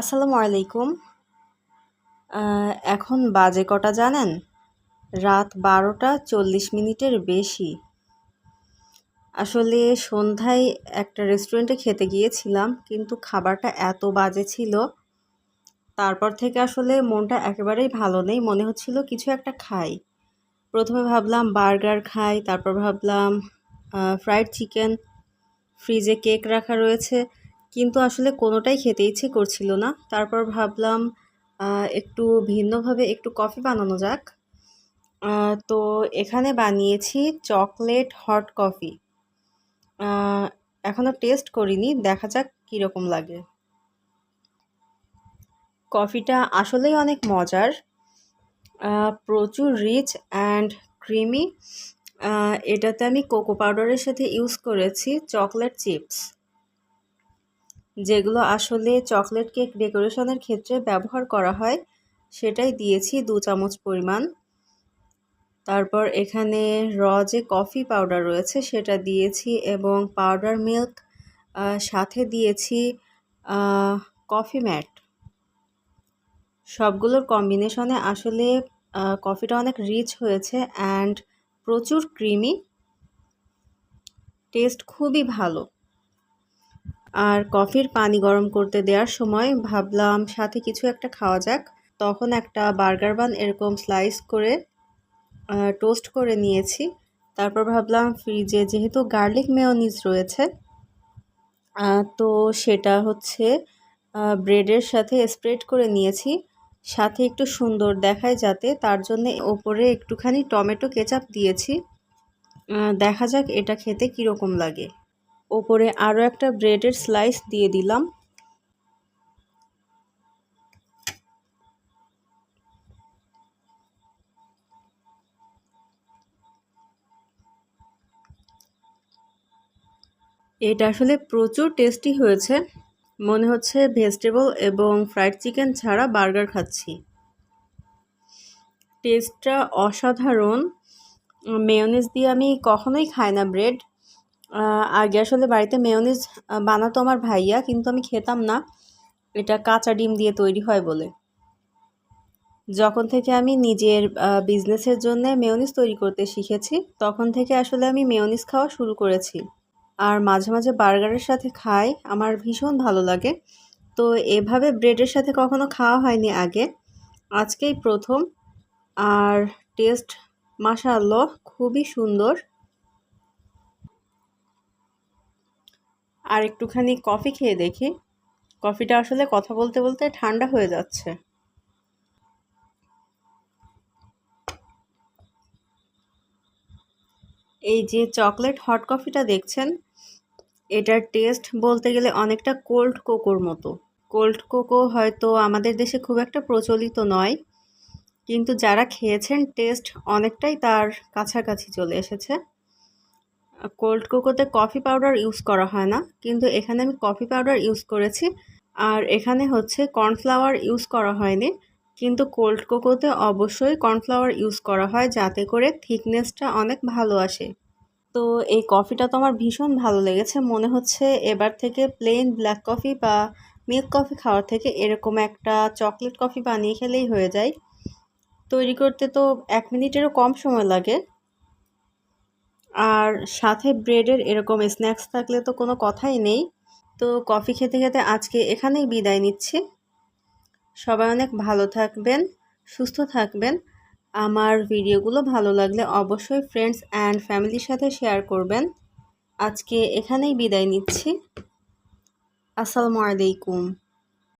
আসসালামু আলাইকুম। এখন বাজে কটা জানেন? রাত বারোটা চল্লিশ মিনিটের বেশি। আসলে সন্ধ্যায় একটা রেস্টুরেন্টে খেতে গিয়েছিলাম, কিন্তু খাবারটা এত বাজে ছিল। তারপর থেকে আসলে মনটা একেবারেই ভালো নেই, মনে হচ্ছিল কিছু একটা খাই। প্রথমে ভাবলাম বার্গার খাই, তারপর ভাবলাম ফ্রাইড চিকেন, ফ্রিজে কেক রাখা রয়েছে। কিন্তু আসলে কোনোটাই খেতে ইচ্ছে করছিল না। তারপর ভাবলাম একটু ভিন্নভাবে একটু কফি বানানো যাক। তো এখানে বানিয়েছি চকলেট হট কফি। এখনও টেস্ট করিনি, দেখা যাক কীরকম লাগে। কফিটা আসলেই অনেক মজার। প্রচুর রিচ অ্যান্ড ক্রিমি এটাতে আমি কোকো পাউডারের সাথে ইউজ করেছি চকলেট চিপস। যেগুলো আসলে চকলেট কেক ডেকোরেশনের ক্ষেত্রে ব্যবহার করা হয়, সেটাই দিয়েছি দু চামচ পরিমাণ। তারপর এখানে র যে কফি পাউডার রয়েছে, সেটা দিয়েছি এবং পাউডার মিল্ক সাথে দিয়েছি কফি ম্যাট। সবগুলোর কম্বিনেশনে আসলে কফিটা অনেক রিচ হয়েছে অ্যান্ড প্রচুর ক্রিমি। টেস্ট খুবই ভালো। আর কফির পানি গরম করতে দেওয়ার সময় ভাবলাম সাথে কিছু একটা খাওয়া যাক। তখন একটা বার্গার বান এরকম স্লাইস করে টোস্ট করে নিয়েছি। তারপর ভাবলাম ফ্রিজে যেহেতু গার্লিক মেয়নিজ রয়েছে তো সেটা হচ্ছে ব্রেডের সাথে স্প্রেড করে নিয়েছি। সাথে একটু সুন্দর দেখায় যাতে তার জন্য ওপরে একটুখানি টমেটো কেচাপ দিয়েছি। দেখা যাক এটা খেতে কীরকম লাগে। ওপরে আরও একটা ব্রেডের স্লাইস দিয়ে দিলাম। এটা আসলে প্রচুর টেস্টি হয়েছে। মনে হচ্ছে ভেজিটেবল এবং ফ্রাইড চিকেন ছাড়া বার্গার খাচ্ছি। টেস্টটা অসাধারণ। মেয়নিজ দিয়ে আমি কখনোই খাই না ব্রেড আগে আসলে বাড়িতে মেয়নিজ বানাতো আমার ভাইয়া, কিন্তু আমি খেতাম না। এটা কাঁচা ডিম দিয়ে তৈরি হয় বলে। যখন থেকে আমি নিজের বিজনেসের জন্য মেয়নিজ তৈরি করতে শিখেছি, তখন থেকে আসলে আমি মেয়নিজ খাওয়া শুরু করেছি। আর মাঝে মাঝে বার্গারের সাথে খাই, আমার ভীষণ ভালো লাগে। তো এভাবে ব্রেডের সাথে কখনো খাওয়া হয়নি আগে। আজকেই প্রথম। আর টেস্ট মাশাআল্লাহ, খুবই সুন্দর। আর একটুখানি কফি খেয়ে দেখি। কফিটা আসলে কথা বলতে বলতে ঠান্ডা হয়ে যাচ্ছে। এই যে চকলেট হট কফিটা দেখছেন, এটার টেস্ট বলতে গেলে অনেকটা কোল্ড কোকোর মতো। কোল্ড কোকো হয়তো আমাদের দেশে খুব একটা প্রচলিত নয়, কিন্তু যারা খেয়েছেন টেস্ট অনেকটাই তার কাছাকাছি চলে এসেছে। কোল্ড কোকোতে কফি পাউডার ইউজ করা হয় না। কিন্তু এখানে আমি কফি পাউডার ইউজ করেছি। আর এখানে হচ্ছে কর্নফ্লাওয়ার ইউজ করা হয়নি। কিন্তু কোল্ড কোকোতে অবশ্যই কর্নফ্লাওয়ার ইউজ করা হয় যাতে করে থিকনেসটা অনেক ভালো আসে। তো এই কফিটা তো আমার ভীষণ ভালো লেগেছে। মনে হচ্ছে এবার থেকে প্লেন ব্ল্যাক কফি বা মিল্ক কফি খাওয়ার থেকে এরকম একটা চকলেট কফি বানিয়ে খেলেই হয়ে যায়। তৈরি করতে তো এক মিনিটেরও কম সময় লাগে। আর সাথে ব্রেডের এরকম স্ন্যাক্স থাকলে তো কোনো কথাই নেই। তো কফি খেতে খেতে আজকে এখানেই বিদায় নিচ্ছি। সবাই অনেক ভালো থাকবেন, সুস্থ থাকবেন। আমার ভিডিওগুলো ভালো লাগলে অবশ্যই ফ্রেন্ডস অ্যান্ড ফ্যামিলির সাথে শেয়ার করবেন। আজকে এখানেই বিদায় নিচ্ছি। আসসালামু আলাইকুম।